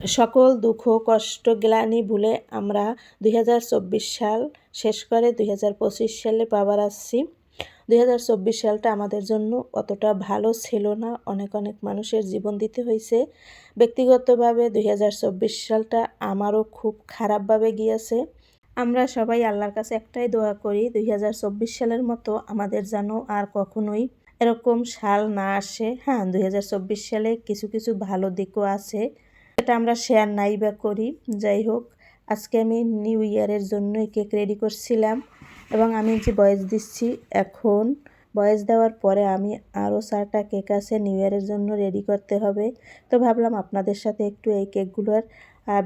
সকল দুঃখ, কষ্ট, গ্লানি ভুলে আমরা দুই হাজার চব্বিশ সাল শেষ করে দুই হাজার পঁচিশ সালে পাবার আসছি। দুই হাজার চব্বিশ সালটা আমাদের জন্য অতটা ভালো ছিল না। অনেক অনেক মানুষের জীবন দিতে হয়েছে। ব্যক্তিগতভাবে দুই হাজার চব্বিশ সালটা আমারও খুব খারাপভাবে গিয়েছে। আমরা সবাই আল্লাহর কাছে একটাই দোয়া করি, দুই হাজার চব্বিশ সালের মতো আমাদের যেন আর কখনোই এরকম সাল না আসে। হ্যাঁ দুই হাজার চব্বিশ সালে কিছু কিছু ভালো দিকও আছে। এটা আমরা শেয়ার নাই বা করি। যাই হোক, আজকে আমি নিউ ইয়ারের জন্য কেক রেডি করছিলাম এবং আমি যে বয়েস দিচ্ছি এখন, বয়েস দেওয়ার পরে আমি আরও চারটা কেক আছে নিউ ইয়ারের জন্য রেডি করতে হবে। তো ভাবলাম আপনাদের সাথে একটু এই কেকগুলোর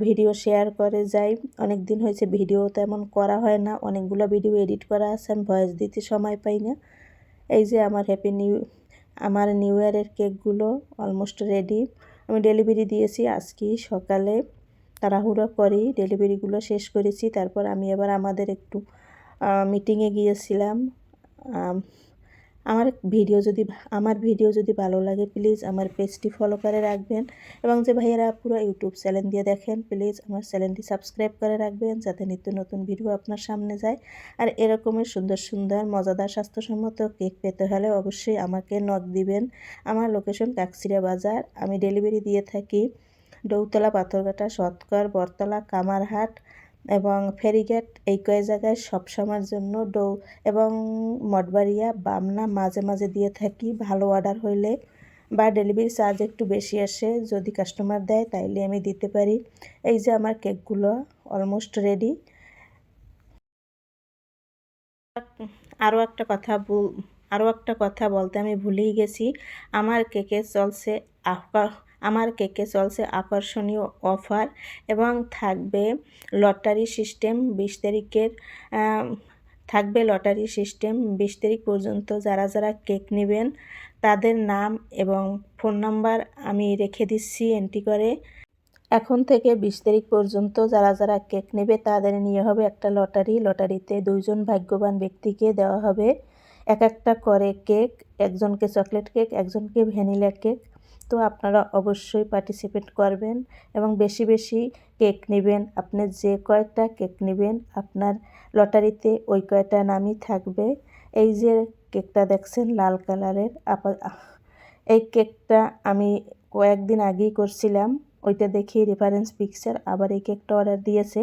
ভিডিও শেয়ার করে যাই। অনেক দিন হয়েছে ভিডিও তেমন করা হয় না, অনেকগুলো ভিডিও এডিট করা আছে, আমি ভয়েস দিতে সময় পাই না। এই যে আমার হ্যাপি নিউ আমার নিউ ইয়ারের কেকগুলো অলমোস্ট রেডি আমি ডেলিভারি দিয়েছি, আজকে সকালে তাড়াহুড়ো করেই ডেলিভারিগুলো শেষ করেছি, তারপর আমি এবার আমাদের একটু মিটিংয়ে গিয়েছিলাম আমার ভিডিও যদি আমার ভিডিও যদি ভালো লাগে প্লিজ আমার পেজটি ফলো করে রাখবেন। এবং যে ভাইয়েরা পুরো ইউটিউব চ্যানেল দিয়ে দেখেন প্লিজ আমার চ্যানেলটি সাবস্ক্রাইব করে রাখবেন, যাতে নিত্য নতুন ভিডিও আপনার সামনে যায়। আর এরকমের সুন্দর সুন্দর, মজাদার, স্বাস্থ্যসম্মত কেক পেতে হলে অবশ্যই আমাকে নক দিবেন। আমার লোকেশন কাকসিরা বাজার, আমি ডেলিভারি দিয়ে থাকি। ডৌতলা পাথরঘাটা সৎকর বরতলা কামারহাট। এবং ফেরিঘাট এই কয় জায়গায় সবসময়ের জন্য ডৌ, এবং মঠবাড়িয়া, বামনা মাঝে মাঝে দিয়ে থাকি, ভালো অর্ডার হইলে বা ডেলিভারি চার্জ একটু বেশি আসে, যদি কাস্টমার দেয় তাইলে আমি দিতে পারি। এই যে আমার কেকগুলো অলমোস্ট রেডি। আরও একটা কথা আরও একটা কথা বলতে আমি ভুলেই গেছি। আমার কেকে চলছে আমার কেকে চলছে আকর্ষণীয় অফার এবং থাকবে লটারি সিস্টেম বিশ তারিখের থাকবে লটারি সিস্টেম বিশ তারিখ পর্যন্ত। যারা যারা কেক নেবেন তাদের নাম এবং ফোন নাম্বার আমি রেখে দিচ্ছি এন্ট্রি করে। এখন থেকে বিশ তারিখ পর্যন্ত যারা যারা কেক নেবে তাদের নিয়ে হবে একটা লটারি। লটারিতে দুইজন ভাগ্যবান ব্যক্তিকে দেওয়া হবে। এক একটা করে কেক, একজনকে চকলেট কেক, একজনকে ভ্যানিলা কেক। তো আপনারা অবশ্যই পার্টিসিপেট করবেন এবং বেশি বেশি কেক নেবেন। আপনি যে কয়েকটা কেক নেবেন, আপনার লটারিতে ওই কয়টা নামই থাকবে। এই যে কেকটা দেখছেন লাল কালারের এই কেকটা আমি কয়েকদিন আগেই করছিলাম। ওইটা দেখি রেফারেন্স পিকচার আবার এই কেকটা অর্ডার দিয়েছে।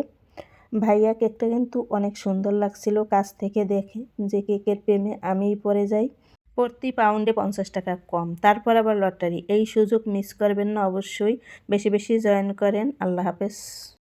ভাইয়া, কেকটা কিন্তু অনেক সুন্দর লাগছিল, কাছ থেকে দেখে যে কেকের প্রেমে আমিই পরে যাই। প্রতি পাউন্ডে পঞ্চাশ টাকা কম। তারপর আবার লটারি। এই সুযোগ মিস করবেন না অবশ্যই। বেশি বেশি জয়েন করেন। আল্লাহ হাফেজ।